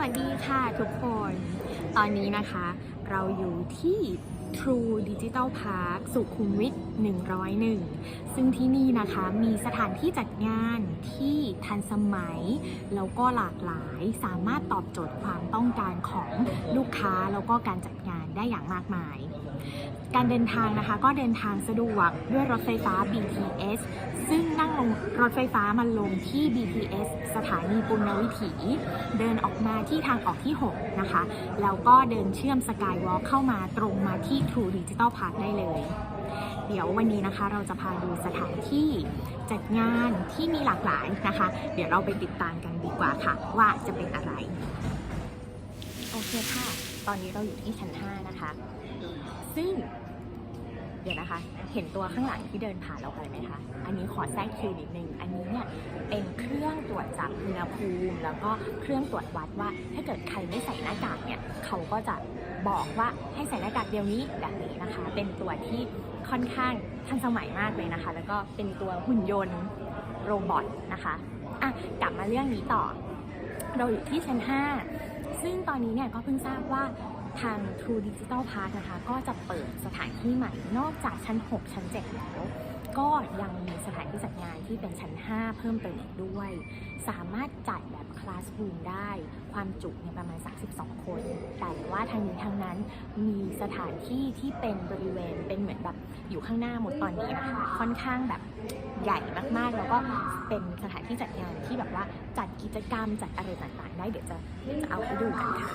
วัสดีค่ะทุกคน ตอนนี้นะคะ เราอยู่ที่ True Digital Park สุขุมวิท 101 ซึ่งที่นี่นะคะมีสถานที่จัดงานที่ทันสมัย แล้วก็หลากหลายสามารถตอบโจทย์ความต้องการของลูกค้าแล้วก็การจัดงานได้อย่างมากมาย การเดินทางนะคะก็เดินทางสะดวกด้วยรถไฟฟ้า BTS ซึ่งนั่งลงรถไฟฟ้ามันลงที่ BTS สถานีปุณณวิถี เดินออกมาที่ทางออกที่ 6 นะคะ แล้วก็เดินเชื่อมสกายวอล์เข้ามาตรงมาที่ True Digital Park ได้เลย เดี๋ยววันนี้นะคะเราจะพาดูสถานที่จัดงานที่มีหลากหลายนะคะ เดี๋ยวเราไปติดตามกันดีกว่าค่ะ ว่าจะเป็นอะไร โอเคค่ะ ตอนนี้เราอยู่ที่ชั้น 5 นะคะ ซึ่ง เดี๋ยวนะคะ เห็นตัวข้างหลังที่เดินผ่านเราไปไหมคะ อันนี้ขอแทรกคิวนิดนึง อันนี้เนี่ยเป็นเครื่องตรวจจับอุณหภูมิ แล้วก็เครื่องตรวจวัดว่าถ้าเกิดใครไม่ใส่หน้ากากเนี่ยเขาก็จะบอกว่าให้ใส่หน้ากากเดี๋ยวนี้แบบนี้นะคะ เป็นตัวที่ค่อนข้างทันสมัยมากเลยนะคะ แล้วก็เป็นตัวหุ่นยนต์โรบอทนะคะอะกลับมาเรื่องนี้ต่อ เราอยู่ที่ชั้น5ซึ่งตอนนี้เนี่ยก็เพิ่งทราบว่า ทาง True Digital Park นะคะ ก็จะเปิดสถานที่ใหม่ นอกจากชั้น 6 ชั้น 7 แล้ว ก็ยังมีสถานที่จัดงานที่เป็นชั้น 5 เพิ่มเติมอีกด้วย สามารถจัดแบบคลาสรูมได้ ความจุเนี่ยประมาณ 32 คน แต่ว่าทางนี้ทางนั้นมีสถานที่ที่เป็นบริเวณเป็นเหมือนแบบอยู่ข้างหน้าหมดตอนนี้นะคะ ค่อนข้างแบบใหญ่มากๆ แล้วก็เป็นสถานที่จัดงานที่แบบว่าจัดกิจกรรมจัดอะไรต่างๆ ได้เดี๋ยวจะเดี๋ยวจะเอาให้ดูกันค่ะ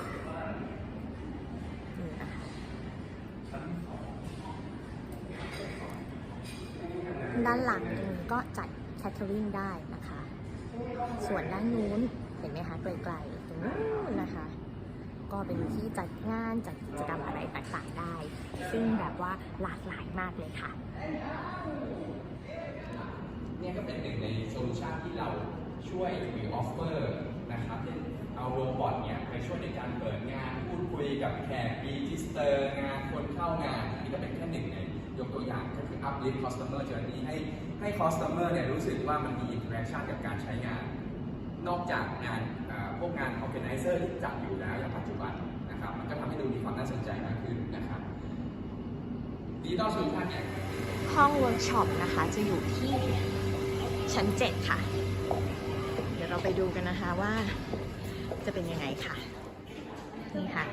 นี่นะคะ ด้านหลังนี้ก็จัดแคทเทอริงได้นะคะ ส่วนด้านนู้นเห็นไหมคะไกลๆตรงนู้นนะคะ ก็เป็นที่จัดงานจัดกิจกรรมอะไรต่างๆได้ ซึ่งแบบว่าหลากหลายมากเลยค่ะเนี่ยก็เป็นหนึ่งในโซลูชันที่เราช่วยหรือออฟเฟอร์นะครับเช่เอาโรบอทเนี่ยไปช่วยในการเปิดงาน พูดคุยกับแขกรีจิสเตอร์งานคนเข้างานอันนี้ก็เป็นแค่หนึ่งใน ยกตัวอย่างก็คือ uplift customer journey ให้ให้ customer เนี่ยรู้สึกว่ามันมี interaction กับการใช้งาน นอกจากงานพวกงาน organizer ที่จัดอยู่แล้วอย่างปัจจุบันนะครับ มันก็ทำให้ดูมีความน่าสนใจมากขึ้นนะครับดิจิตอลโซลูชันเนี่ยห้องเวิร์กช็อปนะคะ จะอยู่ที่ชั้น 7 ค่ะ เดี๋ยวเราไปดูกันนะคะว่าจะเป็นยังไงค่ะ นี่ค่ะ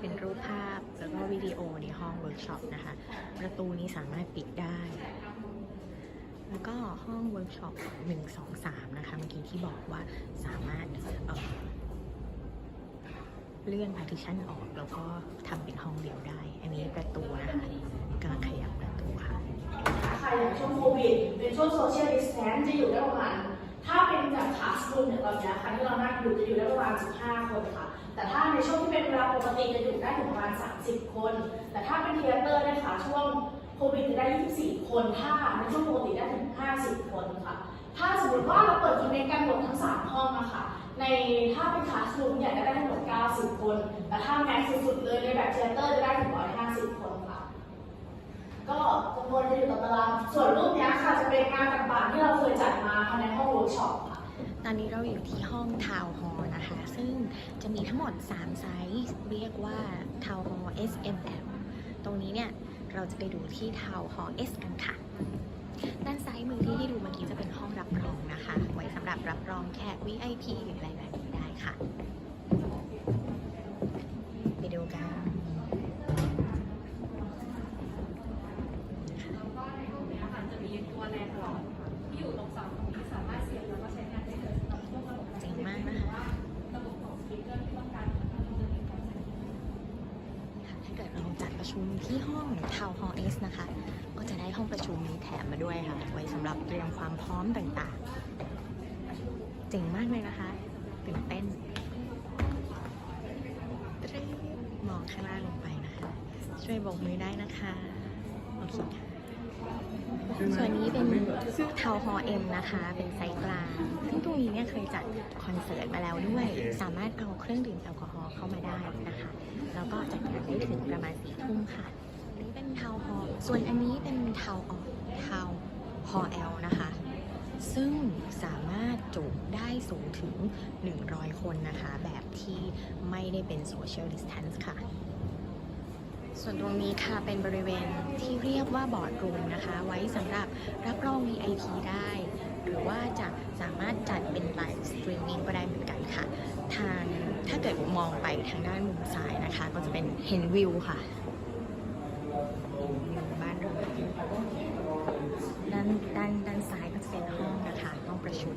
เป็นรูปภาพ แล้วก็วิดีโอในห้องเวิร์กช็อปนะคะ ประตูนี้สามารถปิดได้ แล้วก็ห้องเวิร์กช็อป1 2 3นะคะ เมื่อกี้ที่บอกว่าสามารถเเลื่อน partition ออกแล้วก็ทำเป็นห้องเดียวได้ อันนี้ประตูนะคะกำลังขยับประตูค่ะใครในช่วงโควิด เป็นช่วงโซเชียลดิสแทนจะอยู่ได้ประมาณ ถ้าเป็นจากคลาสรูมเนี่ยตอนนี้ค่ะที่เรานั่งอยู่จะอยู่ได้ประมาณ 15 คนค่ะ แต่ถ้าในช่วงที่เป็นเวลาปกติจะอยู่ได้ถึงประมาณ 30 คน แต่ถ้าเป็นเทเตอร์เนะคะช่วงโควิดจะได้ 24 คน ถ้าในช่วงปกติได้ถึง 50 คนค่ะ ถ้าสมมติว่าเราเปิดคอนเนคกันหมดทั้ง 3 ห้องอะค่ะ ในถ้าเป็นคลาสรูมเนี่ยจะได้ทั้งหมด 90 คน แต่ถ้าแม็กซ์สุดๆเลยในแบบเทเตอร์จะได้ถึง 150 คนค่ะ ก็จำนวนจะอยู่ต่อตาราง ส่วนรูปนี้ค่ะจะเป็นงานต่างๆที่เราเคยจัดมาภา อนนี้เราอยู่ที่ห้องทาวฮอลนะคะ ซึ่งจะมีทั้งหมด 3 ไซส์เรียกว่าทาวน์ฮอล S M L ตรงนี้เนี่ยเราจะไปดูที่ทาวน์ฮอล S กันค่ะ ด้านซ้ายมือที่ให้ดูเมื่อกี้จะเป็นห้องรับรองนะคะ ไว้สำหรับรับรองแขก VIP หรืออะไรแบบนี้ได้ค่ะ ไปดูกัน แล้วก็ในห้องเนี้ยค่ะจะมีตัวแลนด์หลอดที่อยู่ตรงเสาตรงนี้สามารถเสียบแล้วก็ใช้งานได้เลยสำหรับพวกระบบ เจ๋งมากนะคะ ว่าระบบของสปีกเกอร์ที่ต้องการทำให้มันมีการใช้งาน ถ้าเกิดเราจัด ประชุมที่ห้องทาวน์ฮอลล์ S นะคะ ก็จะได้ห้องประชุมนี้แถมมาด้วยค่ะ ไว้สำหรับเตรียมความพร้อมต่างๆ เจ๋งมากเลยนะคะตื่นเต้นมองข้างล่างลงไปนะคะ ช่วยบอกมือได้นะคะ โอเคค่ะ ส่วนนี้เป็นทาวฮอลล์ M นะคะ เป็นไซส์กลาง ซึ่งตรงนี้เนี่ยเคยจัดคอนเสิร์ตมาแล้วด้วย สามารถเอาเครื่องดื่มแอลกอฮอล์เข้ามาได้นะคะ แล้วก็จัดงานได้ถึงประมาณสี่ทุ่มค่ะ นี้เป็นทาวฮอส่วนอันนี้เป็นทาวน์ออทาวน์ฮอลล์ L นะคะ ซึ่งสามารถจุได้สูงถึง 100 คนนะคะ แบบที่ไม่ได้เป็น social distance ค่ะ ส่วนตรงนี้ค่ะเป็นบริเวณที่เรียกว่าบอร์ดรูมนะคะ ไว้สำหรับรับรอง VIP ได้ หรือว่าจะสามารถจัดเป็นไลฟ์สตรีมมิ่งก็ได้เหมือนกันค่ะ ทางถ้าเกิดมองไปทางด้านมุมซ้ายนะคะ ก็จะเป็นเห็นวิวค่ะวิวบ้านเรือนด้านด้านด้านซ้ายก็จะเป็นห้องนะคะ ห้องประชุม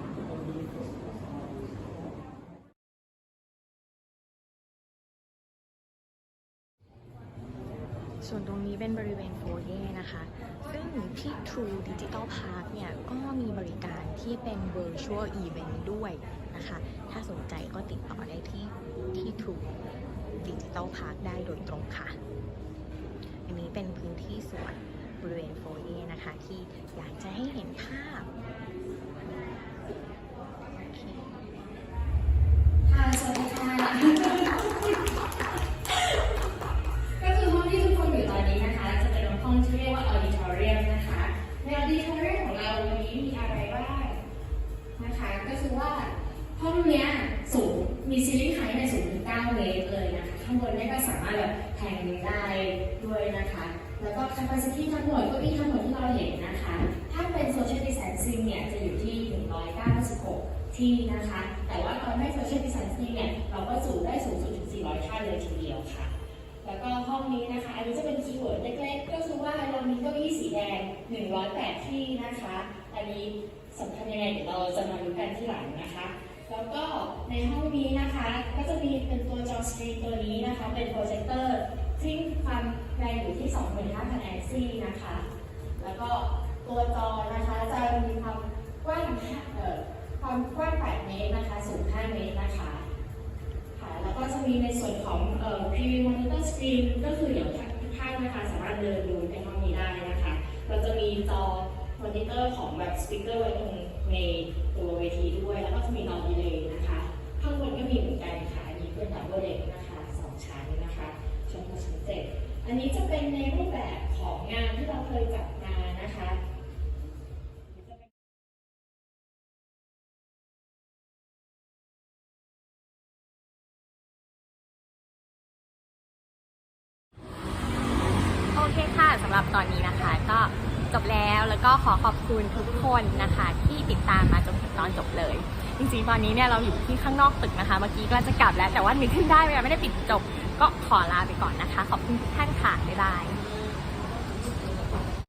ส่วนตรงนี้เป็นบริเวณโฟเย่นะคะ ซึ่งที่ True Digital Park เนี่ย ก็มีบริการที่เป็น Virtual Event ด้วยนะคะ ถ้าสนใจก็ติดต่อได้ที่ที่ True Digital Park ได้โดยตรงค่ะ อันนี้เป็นพื้นที่สวนบริเวณโฟเย่นะคะ ที่อยากจะให้ ก็คือว่าห้องเนี้ยสูงมีซีลิ่งไฮเนี่ยสูงถึง9เมตรเลยนะคะข้างบนเนี่ยก็สามารถแบบแทงได้ด้วยนะคะ แล้วก็ capacity ทั้งหมดก็อีทั้งหมดที่เราเห็นนะคะ ถ้าเป็น social distancing เนี่ยจะอยู่ที่ 196 ที่นะคะ แต่ว่าตอนไม่ social distancing เนี่ยเราก็สูงได้สูงสุดถึง 400ท่านเลยทีเดียวค่ะ แล้วก็ห้องนี้นะคะ อันนี้จะเป็นคีย์เวิร์ดเล็กๆ ก็คือว่าเรามีเก้าอี้สีแดง 108 ที่นะคะ อันนี้ สำคัญยังไงเดี๋ยวเราจะมาดูกันที่หลังนะคะ แล้วก็ในห้องนี้นะคะ ก็จะมีเป็นตัวจอสกรีนตัวนี้นะคะ เป็นโปรเจคเตอร์ที่ความแรงอยู่ที่ 25,000แอนซี่นะคะ แล้วก็ตัวจอนะคะจะมีความกว้างความกว้าง 8 เมตรนะคะ สูง 5 เมตรนะคะค่ะแล้วก็จะมีในส่วนของเอ่อ preview monitor screen ก็คือเดี๋ยวทุกท่านนะคะ สามารถเดินดูในห้องนี้ได้นะคะ เราจะมีจอ มอนิเตอร์ของแบบสปีกเกอร์ไว้ตรงในตัวเวทีด้วย แล้วก็จะมีนอนดีเลย์นะคะ ข้างบนก็มีเหมือนกันค่ะอันนี้เป็นดับเบิลเด็กนะคะสองชั้นนะคะชั้นหกชั้นเจ็ดอันนี้จะเป็นในรูปแบบของงานที่เราเคยจัด จบแล้ว แล้วก็ขอขอบคุณทุกคนนะคะที่ติดตามมาจนถึงตอนจบเลย จริงๆ ตอนนี้เนี่ยเราอยู่ที่ข้างนอกตึกนะคะ เมื่อกี้ก็จะกลับแล้วแต่ว่านึกขึ้นได้เวลาไม่ได้ปิดจบ ก็ขอลาไปก่อนนะคะ ขอบคุณทุกท่านค่ะบ๊ายบาย